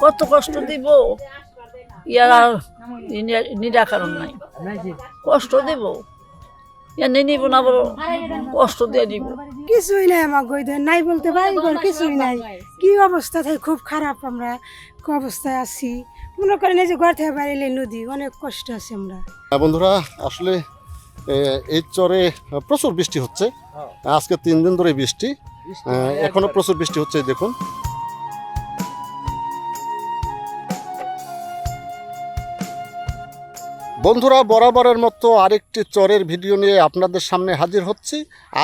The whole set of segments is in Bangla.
কত কষ্ট দিব? ইয়ার আর নিরা- নিরাকরণ নাই। কষ্ট দিব? ইয়া নিয়ে নিব না বলো কষ্ট দিয়ে দিব। কিছুই নাই আমার গইদের নাই বলতে পারি কিছুই নাই। কি অবস্থা থাকে খুব খারাপ আমরা কি অবস্থায় আছি। মনে করেন এই যে ঘর থেকে বাইরে নদী অনেক কষ্ট আছে আমরা। হ্যাঁ বন্ধুরা আসলে এই চরে প্রচুর বৃষ্টি হচ্ছে। আজকে তিন দিন ধরে বৃষ্টি। এখনও প্রচুর বৃষ্টি হচ্ছে দেখুন। বন্ধুরা, বরাবরের মতো আরেকটি চরের ভিডিও নিয়ে আপনাদের সামনে হাজির হচ্ছি।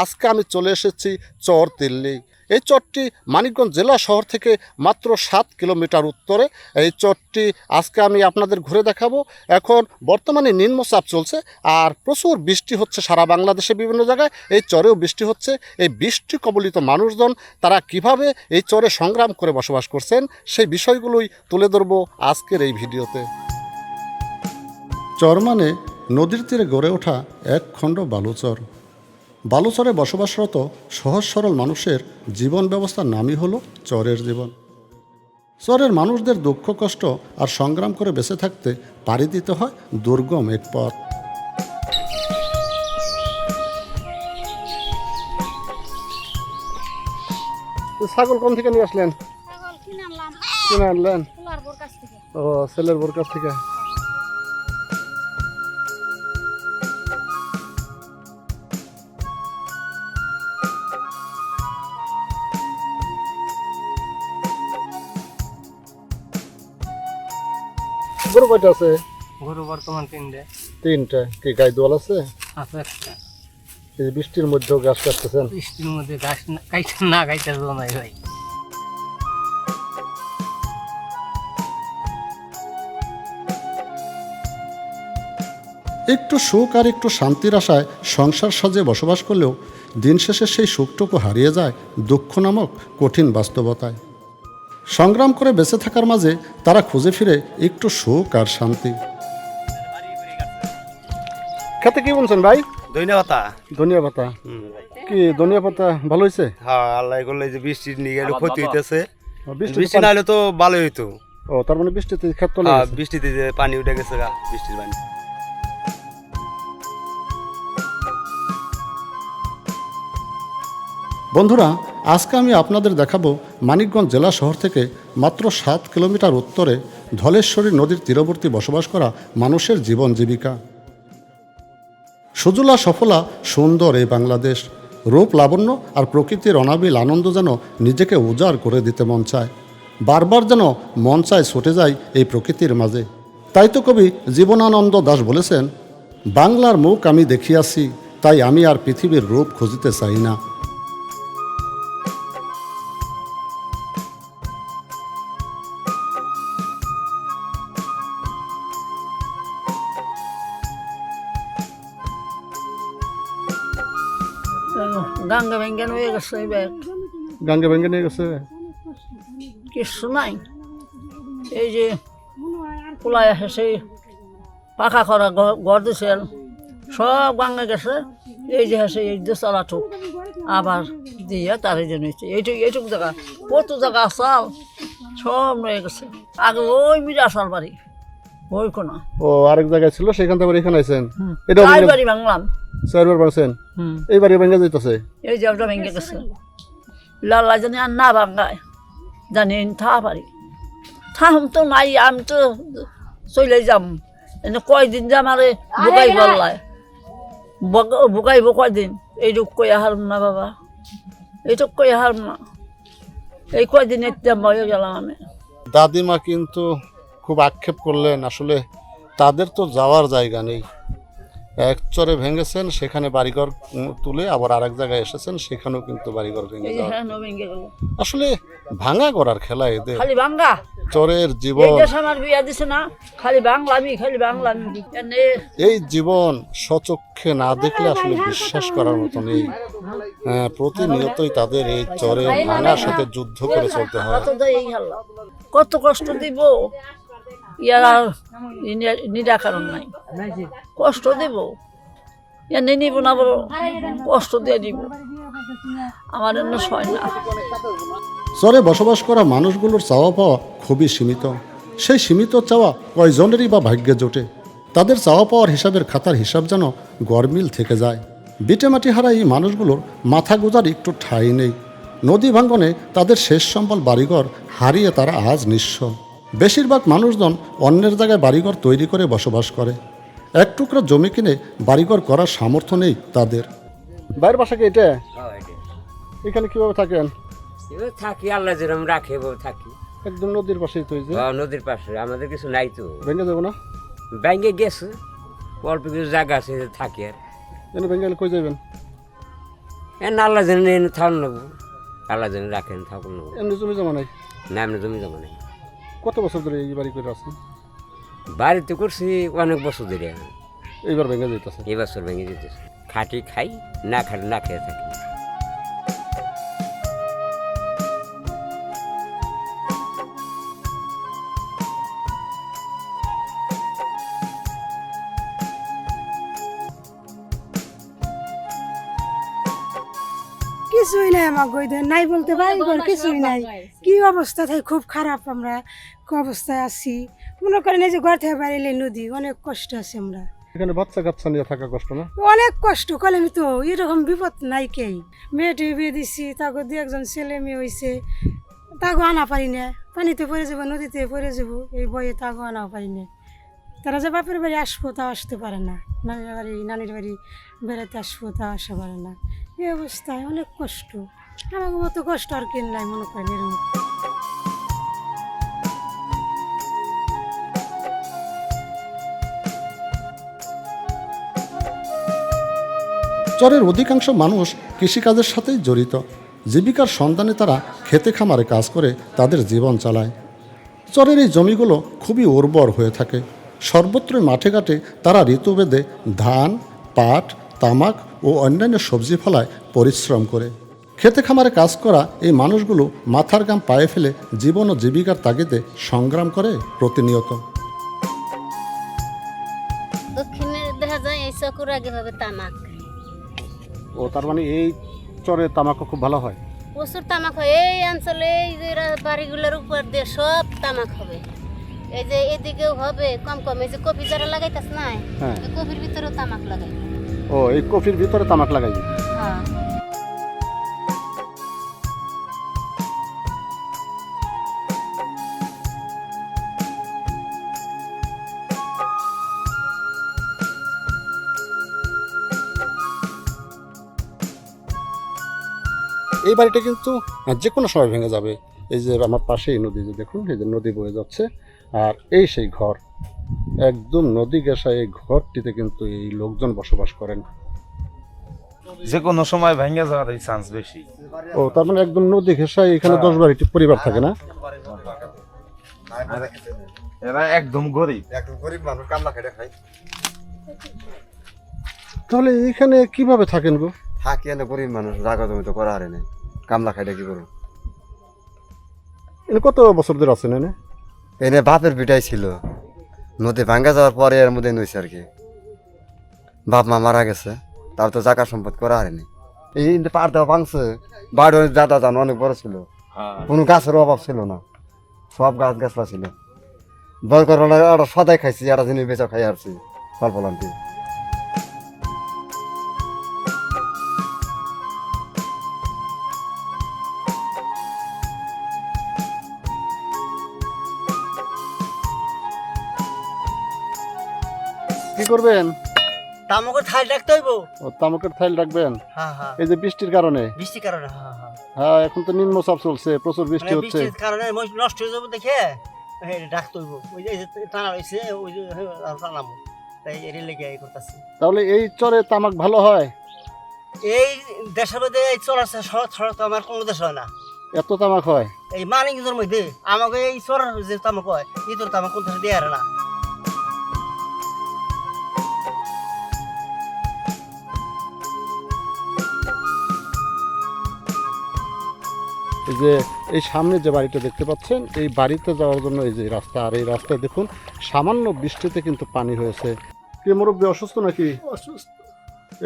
আজকে আমি চলে এসেছি চর তিল্লি। এই চরটি মানিকগঞ্জ জেলা শহর থেকে মাত্র সাত কিলোমিটার উত্তরে। এই চরটি আজকে আমি আপনাদের ঘুরে দেখাবো। এখন বর্তমানে নিম্নচাপ চলছে আর প্রচুর বৃষ্টি হচ্ছে সারা বাংলাদেশে বিভিন্ন জায়গায়। এই চরেও বৃষ্টি হচ্ছে। এই বৃষ্টি কবলিত মানুষজন, তারা কীভাবে এই চরে সংগ্রাম করে বসবাস করছেন, সেই বিষয়গুলোই তুলে ধরবো আজকের এই ভিডিওতে। চর মানে নদীর তীরে গড়ে ওঠা এক খণ্ড বালুচর। বালুচরে বসবাসরত সহজ সরল মানুষের জীবন ব্যবস্থার নামই হলো চরের জীবন। চরের মানুষদের দুঃখ কষ্ট আর সংগ্রাম করে বেঁচে থাকতে পাড়ি দিতে হয় দুর্গম এক পথ। ছাগল কোন থেকে নিয়ে আসলেন? কিনে আনলেন? ও ছেলের বোর কাছ থেকে? গরু কয়টা আছে? গরু বর্তমান তিনটে। তিনটা। কি গাই দোয়াল আছে? আছে একটা। এই বৃষ্টির মধ্যেও গাছ কাটতেছেন? বৃষ্টির মধ্যে গাছ না গাইতে না গাইতে নাই ভাই। একটু সুখ আর একটু শান্তির আশায় সংসার সাজে বসবাস করলেও দিন শেষে সেই সুখটুকু হারিয়ে যায় দুঃখ নামক কঠিন বাস্তবতায়। সংগ্রাম করে বেঁচে থাকার মাঝে তারা খুঁজে ফিরে একটু সুখ আর শান্তি। খেতে কি বলছেন ভাই? দইনা পাতা। ধনিয়া পাতা। কি ধনিয়া পাতা ভালো হয়েছে? হ্যাঁ আল্লাহ করলে যে বৃষ্টি নিয়ে গেলে ক্ষতি হইতেছে। বৃষ্টি বৃষ্টি না হলে তো ভালোই হইতো। ও তার মানে বৃষ্টিতে খেত চলে হ্যাঁ, বৃষ্টিতে যে পানি উঠে গেছে গা বৃষ্টির পানি। আজকে আমি আপনাদের দেখাবো মানিকগঞ্জ জেলা শহর থেকে মাত্র সাত কিলোমিটার উত্তরে ধলেশ্বরী নদীর তীরবর্তী বসবাস করা মানুষের জীবন জীবিকা। সুজলা সফলা সুন্দর এই বাংলাদেশ। রূপ লাবণ্য আর প্রকৃতির অনাবিল আনন্দ যেন নিজেকে উজাড় করে দিতে মন চায়। বারবার যেন মন চায় ছুটে যায় এই প্রকৃতির মাঝে। তাই তো কবি জীবনানন্দ দাস বলেছেন, বাংলার মুখ আমি দেখিয়াছি, তাই আমি আর পৃথিবীর রূপ খুঁজিতে চাই না। গাঙ্গা ভেঙ্গান হয়ে গেছে এবার। গাঙ্গে ভেঙে নিয়ে গেছে? কিছু নাই। এই যে কুলাই এসে পাখা করা ঘর- দিছেন সব গাঙ্গে গেছে। এই যে হেসে এই যে চালাটুক আবার দিয়ে তার এই যে নিচ্ছে এইটুক এইটুক জায়গা কত জায়গা চাল সব রয়ে গেছে। আগে ওই মিরা আসার বাড়ি ওই কোনা ও আরেক জায়গায় ছিল সেখান থেকে এখানে আইছেন? হুম। এটা বাড়ি বাংলাম চারবার পারছেন হুম। এই বাড়ি ভেঙে যাইতেছে। এই যে ওটা ভেঙে গেছে। লাল্লা জানি আর না ভাঙ্গায় জানি থা পারি থাম তো নাই আমি তো চলে যাম। এনে কয়দিন যে আমার বুকাই বললায় বুকাইব কয়দিন। এইটুক কই হারম না বাবা। এইটুক কই হারম না। এই কয়দিন এতিয়া মরে গেলাম আমি দাদিমা কিন্তু খুব আক্ষেপ করলেন। আসলে তাদের তো যাওয়ার জায়গা নেই। এক চরে ভেঙেছেন সেখানে বাড়িঘর তুলে আবার আরেক জায়গায় এসেছেন সেখানেও কিন্তু বাড়িঘর ভেঙে যাওয়া হ্যাঁ গেল আসলে ভাঙা করার খেলা এদের খালি ভাঙ্গা চরের জীবন আমার বিয়া দিছে না খালি বাংলামি খালি বাংলামি এই জীবন সচক্ষে না দেখলে আসলে বিশ্বাস করার মতো নেই হ্যাঁ, প্রতিনিয়তই তাদের এই চরের ভাঙার সাথে যুদ্ধ করে চলতে হয় কত কষ্ট দিব ইয়ার নিরাকরণ নাই। কষ্ট দিব। নিয়ে নিব না বলো, কষ্ট দিয়ে দিব। আমার এমন সয় না। চরে বসবাস করা মানুষগুলোর চাওয়া পাওয়া খুবই সীমিত। সেই সীমিত চাওয়া কয়জনেরই বা ভাগ্যে জোটে? তাদের চাওয়া পাওয়ার হিসাবের খাতার হিসাব যেন গরমিল থেকে যায়। বিটেমাটি হারা এই মানুষগুলোর মাথা গোজার একটু ঠাঁই নেই। নদী ভাঙ্গনে তাদের শেষ সম্বল বাড়িঘর হারিয়ে তারা আজ নিঃস্ব। বেশিরভাগ মানুষজন অন্যের জায়গায় বাড়িঘর তৈরি করে বসবাস করে। এক টুকরো জমি কিনে বাড়িঘর করার সামর্থ্য নেই তাদের। বাইরের বাসা কি এটা? এখানে কীভাবে থাকেন? থাকি আল্লাহ যেরকম রাখে থাকি। একদম নদীর পাশেই তো এই নদীর পাশে আমাদের কিছু নাই তো। ভেঙে যাব না? ব্যাঙ্গে গেছে অল্প কিছু জায়গা আছে থাকি আর। এনে কই যাবেন এ না আল্লাহ এনে থাকুন নেব আল্লাহ যেন রাখেন থাকুন নেব এমনি জমি জমা নাই? না এমনি জমি জমা নেই। কত বছর ধরে এই বাড়ি করে আছেন? বাড়িতে করছি অনেক বছর ধরে। এইবার ভেঙে যেতেছে এই বছর ভেঙে যেতেছে খাটি খাই না খাটি না খেয়ে থাকি। কিছুই নাই আমার গইতে নাই বলতে পারি কিছুই নাই। কি অবস্থা থাকে খুব খারাপ আমরা। অবস্থায় আছি। মনে করেন এই যে ঘর থেকে বাড়িলে নদী অনেক কষ্ট আছে আমরা। এখানে বাচ্চা কাচ্চা নিয়ে থাকা কষ্ট না? অনেক কষ্ট কলেমি তো এরকম বিপদ নাই কেই। মেয়েটি বিয়ে দিছি তাকে দু একজন ছেলে মেয়ে হয়েছে তাকে আনা পারি না। পানিতে পড়ে যাব নদীতে পড়ে যাব এই বইয়ে তাকে আনা পারি না। তারা যে বাপের বাড়ি আসব তা আসতে পারে না। নানির বাড়ি নানির বাড়ি বেড়াতে আসব তা আসা পারে না। এই অবস্থায় অনেক কষ্ট। আমার মতো কষ্ট আর কেন নাই মনে করেন এরকম। চরের অধিকাংশ মানুষ কৃষিকাজের সাথেই জড়িত। জীবিকার সন্ধানে তারা খেতে খামারে কাজ করে তাদের জীবন চালায়। চরের এই জমিগুলো খুবই উর্বর হয়ে থাকে। সর্বত্রই মাঠে ঘাটে তারা ঋতুভেদে ধান, পাট, তামাক ও অন্যান্য সবজি ফলায় পরিশ্রম করে। খেতে খামারে কাজ করা এই মানুষগুলো মাথার গাম পায়ে ফেলে জীবন ও জীবিকার তাগিদে সংগ্রাম করে প্রতিনিয়ত। দক্ষিণে দেখা যায় এই চকুর আগে হবে তামাক। ও তার মানে এই চরে তামাকও খুব ভালো হয়? প্রচুর তামাক হয়। এই অঞ্চলে এই যে বাড়িগুলোর উপর দিয়ে সব তামাক হবে। এই যে এদিকেও হবে কম কম। এই যে কপি যারা লাগাইতাস না? কফির এই কপির ভিতরেও তামাক লাগাই। ও এই কফির ভিতরে তামাক লাগাই? হ্যাঁ। এই বাড়িটা কিন্তু যে কোনো সময় ভেঙে যাবে। এই যে আমার পাশেই নদী যে দেখুন এই যে নদী বয়ে যাচ্ছে আর এই সেই ঘর। একদম নদী গেসা এই ঘরটিতে কিন্তু এই লোকজন বসবাস করেন। যে কোনো সময় ভেঙে যাওয়ার এই চান্স বেশি। ও তার মানে একদম নদী ঘেসায় এখানে দশ বাড়িটি পরিবার থাকে না? এরা একদম গরিব। একদম গরিব মানুষ খেটে খাই তাহলে এখানে কীভাবে থাকেন গো? থাকি এনে গরিব মানুষ জাগা জমি তো করা হারে নাই। কামলা খাইতে কি করব? এনে কত বছর ধরে আছেন এনে? এনে বাপের বিটাই ছিল। নদী ভাঙ্গা যাওয়ার পরে এর মধ্যে নইছে আর কি। বাপ মা মারা গেছে তার তো জাকা সম্পদ করা হারেনি এই পার দেওয়া ভাঙছে বাড়ি দাদা জানো অনেক বড় ছিল। কোনো গাছের অভাব ছিল না সব গাছ গাছলা ছিল। বয় করে একটা সদাই খাইছি একটা জিনিস বেচা খাই আসছি ফল ফলান্তি। কি করবেন? তামকে থাল রাখতে হইব। ও তামাকের থাইল রাখবেন? হ্যাঁ হ্যাঁ। এই যে বৃষ্টির কারণে? বৃষ্টির কারণে হ্যাঁ হ্যাঁ। হ্যাঁ এখন তো নিম্নচাপ চলছে প্রচুর বৃষ্টি মানে হচ্ছে। বৃষ্টির কারণে নষ্ট হয়ে যাব দেখে রাখতে হইব। ওই যে টানা রয়েছে ওই যে টানাবো। তাই এর লেগে এই করতেছি। তাহলে এই চরে তামাক ভালো হয়? এই দেশের মধ্যে এই শরৎ শরৎ আমার কোনো দেশ হয় না। এত তামাক হয়? এই মানিকদের মধ্যে আমাকে এই চরার যে তামাক হয় এই তোর তামাক কোন দেশে দেয় না। এই যে এই সামনে যে বাড়িটা দেখতে পাচ্ছেন এই বাড়িতে যাওয়ার জন্য এই যে রাস্তা আর এই রাস্তায় দেখুন সামান্য বৃষ্টিতে কিন্তু পানি হয়েছে। কে মুরব্বী অসুস্থ নাকি? অসুস্থ।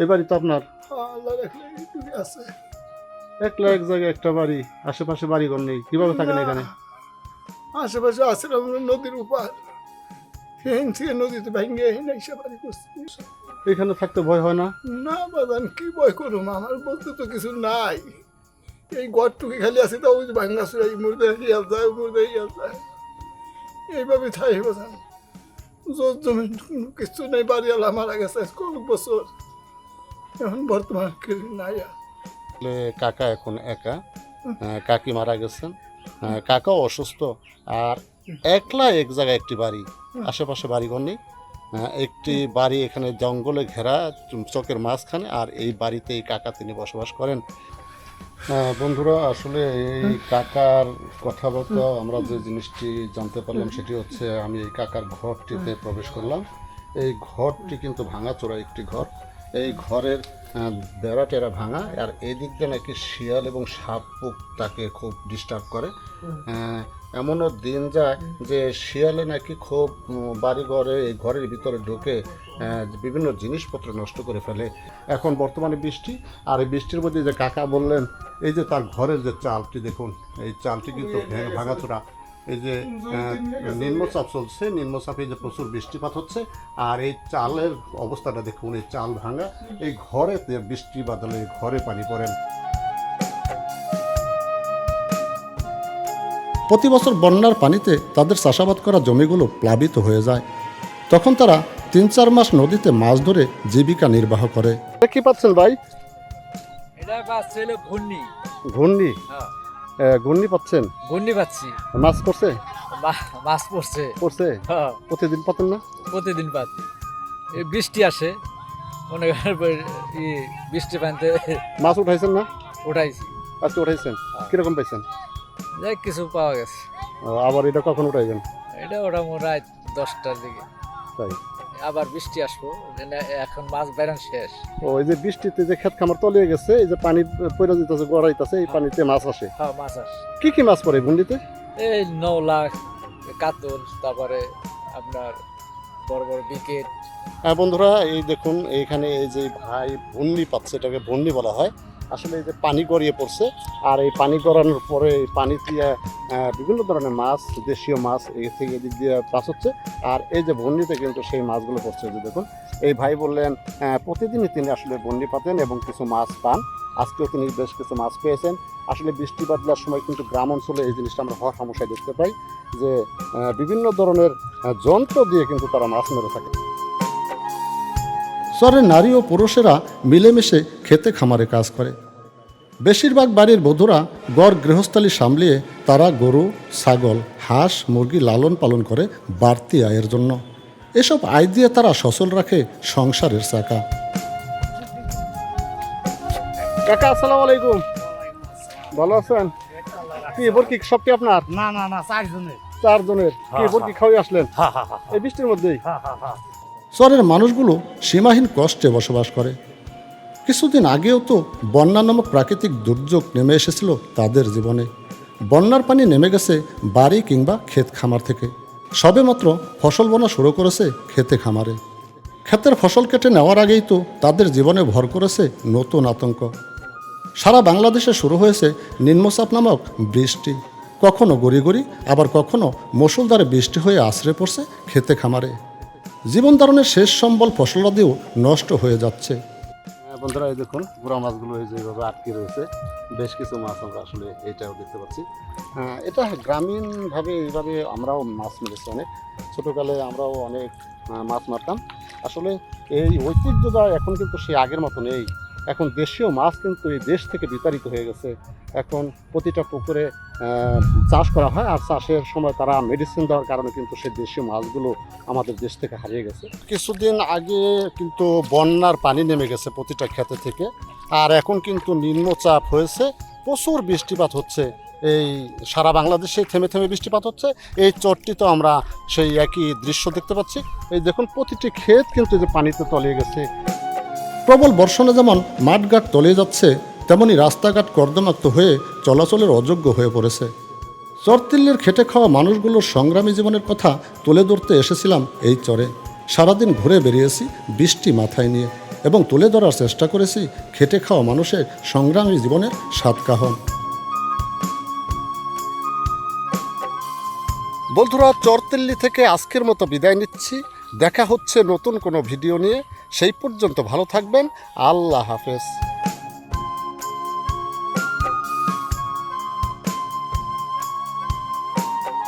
এই বাড়ি তো আপনার? আছে। একলা এক জায়গায় একটা বাড়ি আশেপাশে বাড়িঘর নেই কীভাবে থাকেন এখানে? আশেপাশে আছে নদীর উপর। নদীতে ভেঙে এসে বাড়ি করছি। এখানে থাকতে ভয় হয় না? না বাদান কি ভয় করুম? আমার বলতে তো কিছু নাই। এই ঘরটুকু খালি আছে তাও ভাঙ্গা শুয়ে এই মুর্দে হিয়াল যায় মুর্দে হিয়াল যায় এইভাবে থাই বাদান জোর কোনো কিছু নেই বাড়িওয়ালা মারা গেছে কত বছর। এখন বর্তমান নাই কাকা এখন একা? কাকি মারা গেছেন। কাকাও অসুস্থ, আর একলা এক জায়গায় একটি বাড়ি। আশেপাশে বাড়িঘর নেই। একটি বাড়ি এখানে জঙ্গলে ঘেরা চকের মাঝখানে, আর এই বাড়িতে এই কাকা তিনি বসবাস করেন। বন্ধুরা, আসলে এই কাকার কথাবার্তা আমরা যে জিনিসটি জানতে পারলাম সেটি হচ্ছে আমি এই কাকার ঘরটিতে প্রবেশ করলাম। এই ঘরটি কিন্তু ভাঙাচোরা একটি ঘর। এই ঘরের বেড়া টেরা ভাঙা আর এদিক দিয়ে নাকি শিয়াল এবং সাপ পোক তাকে খুব ডিস্টার্ব করে। এমনও দিন যায় যে শিয়ালে নাকি খুব বাড়ি ঘরে এই ঘরের ভিতরে ঢুকে বিভিন্ন জিনিসপত্র নষ্ট করে ফেলে। এখন বর্তমানে বৃষ্টি আর এই বৃষ্টির মধ্যে যে কাকা বললেন এই যে তার ঘরের যে চালটি দেখুন এই চালটি কিন্তু ভেঙে ভাঙাচোরা। এই যে নিম্নচাপ চলছে নিম্নচাপে যে প্রচুর বৃষ্টিপাত হচ্ছে আর এই চালের অবস্থাটা দেখুন এই চাল ভাঙা এই ঘরে বৃষ্টি বাদলে ঘরে পানি পড়েন প্রতি বছর বন্যার পানিতে তাদের চাষাবাদ করা জমিগুলো প্লাবিত হয়ে যায়। তখন তারা তিন চার মাস নদীতে মাছ ধরে জীবিকা নির্বাহ করে। কি পাচ্ছেন ভাই? এটা পাচ্ছে ঘূর্ণি। ঘূর্ণি? হ্যাঁ। ঘূর্ণি পাচ্ছেন? ঘূর্ণি পাচ্ছি। মাছ করছে মা- মাছ পড়ছে। করছে হ্যাঁ, প্রতিদিন পাতেন না? প্রতিদিন এই বৃষ্টি আসে মনে করেন বৃষ্টি পানিতে। মাছ উঠাইছেন না? উঠাইছি। আজকে উঠাইছেন? কীরকম পাইছেন? যাই কিছু পাওয়া গেছে। আবার এটা কখন উঠাইবেন? এটা ওটা রাত দশটার দিকে। তাই। আবার বৃষ্টি আসব এনে এখন মাছ বেরোন শেষ। ও এই যে বৃষ্টিতে যে ক্ষেত খামার তলিয়ে গেছে এই যে পানি পড়ে যেতেছে গড়াইতেছে এই পানিতে মাছ আসে। হ্যাঁ মাছ আস। কি কি মাছ পড়ে ভুন্ডিতে এই নৌলা কাতল তারপরে আপনার বড় বড় বিকেট। হ্যাঁ বন্ধুরা এই দেখুন এইখানে এই যে ভাই ভুন্ডি পাচ্ছে এটাকে ভুন্ডি বলা হয়। আসলে এই যে পানি গড়িয়ে পড়ছে, আর এই পানি গড়ানোর পরে এই পানি দিয়ে বিভিন্ন ধরনের মাছ, দেশীয় মাছ, এই থেকে এদিক দিয়ে পাস হচ্ছে। আর এই যে ভন্ডিতে কিন্তু সেই মাছগুলো পড়ছে যে দেখুন। এই ভাই বললেন প্রতিদিনই তিনি আসলে ভন্ডি পাতেন এবং কিছু মাছ পান। আজকেও তিনি বেশ কিছু মাছ পেয়েছেন। আসলে বৃষ্টি বাদলার সময় কিন্তু গ্রাম অঞ্চলে এই জিনিসটা আমরা হওয়ার সমস্যায় দেখতে পাই যে বিভিন্ন ধরনের যন্ত্র দিয়ে কিন্তু তারা মাছ মেরে থাকে। শহরের নারী ও পুরুষেরা মিলেমিশে খেতে খামারে কাজ করে। বেশিরভাগ বাড়ির বধূরা গড় গৃহস্থালী সামলিয়ে তারা গরু ছাগল হাঁস মুরগি লালন পালন করে বাড়তি আয়ের জন্য। এসব আয় দিয়ে তারা সচল রাখে সংসারের চাকা। কাকা আসসালামু আলাইকুম। ভালো আছেন? কি এবার কি সব কি আপনার? না না না চারজনের। চারজনের। কি এবার কি খাওয়াই আসলেন? হ্যাঁ হ্যাঁ হ্যাঁ। এই বৃষ্টির মধ্যেই? হ্যাঁ হ্যাঁ হ্যাঁ। শহরের মানুষগুলো সীমাহীন কষ্টে বসবাস করে। কিছুদিন আগেও তো বন্যা নামক প্রাকৃতিক দুর্যোগ নেমে এসেছিল তাদের জীবনে। বন্যার পানি নেমে গেছে বাড়ি কিংবা ক্ষেত খামার থেকে। সবেমাত্র ফসল বোনা শুরু করেছে খেতে খামারে। ক্ষেতের ফসল কেটে নেওয়ার আগেই তো তাদের জীবনে ভর করেছে নতুন আতঙ্ক। সারা বাংলাদেশে শুরু হয়েছে নিম্নচাপ নামক বৃষ্টি। কখনো গড়ি গড়ি আবার কখনো মুসুলধারে বৃষ্টি হয়ে আশ্রে পড়ছে খেতে খামারে। জীবন ধারণের শেষ সম্বল ফসলাদিও নষ্ট হয়ে যাচ্ছে। বন্ধুরা এই দেখুন বুড়া মাছগুলো এই যেভাবে আটকে রয়েছে। বেশ কিছু মাছ আমরা আসলে এটাও দেখতে পাচ্ছি। হ্যাঁ, এটা গ্রামীণভাবে এইভাবে আমরাও মাছ মেরেছি অনেক। ছোটোকালে আমরাও অনেক মাছ মারতাম। আসলে এই ঐতিহ্যটা এখন কিন্তু সেই আগের মতো নেই এখন দেশীয় মাছ কিন্তু এই দেশ থেকে বিতাড়িত হয়ে গেছে। এখন প্রতিটা পুকুরে চাষ করা হয় আর চাষের সময় তারা মেডিসিন দেওয়ার কারণে কিন্তু সেই দেশীয় মাছগুলো আমাদের দেশ থেকে হারিয়ে গেছে। কিছুদিন আগে কিন্তু বন্যার পানি নেমে গেছে প্রতিটা ক্ষেতে থেকে আর এখন কিন্তু নিম্নচাপ হয়েছে। প্রচুর বৃষ্টিপাত হচ্ছে। এই সারা বাংলাদেশে থেমে থেমে বৃষ্টিপাত হচ্ছে। এই চরটি তো আমরা সেই একই দৃশ্য দেখতে পাচ্ছি। এই দেখুন, প্রতিটি ক্ষেত কিন্তু যে পানিতে তলিয়ে গেছে। প্রবল বর্ষণে যেমন মাঠঘাট তলিয়ে যাচ্ছে, তেমনি রাস্তাঘাট কর্দমাক্ত হয়ে চলাচলের অযোগ্য হয়ে পড়েছে। চরতিল্লের খেটে খাওয়া মানুষগুলোর সংগ্রামী জীবনের কথা তুলে ধরতে এসেছিলাম এই চরে। সারাদিন ঘুরে বেরিয়েছি বৃষ্টি মাথায় নিয়ে এবং তুলে ধরার চেষ্টা করেছি খেটে খাওয়া মানুষের সংগ্রামী জীবনের সাতকাহন। বন্ধুরা, চরতেল্লি থেকে আজকের মতো বিদায় নিচ্ছি। দেখা হচ্ছে নতুন কোনো ভিডিও নিয়ে। সেই পর্যন্ত ভালো থাকবেন। আল্লাহ হাফেজ।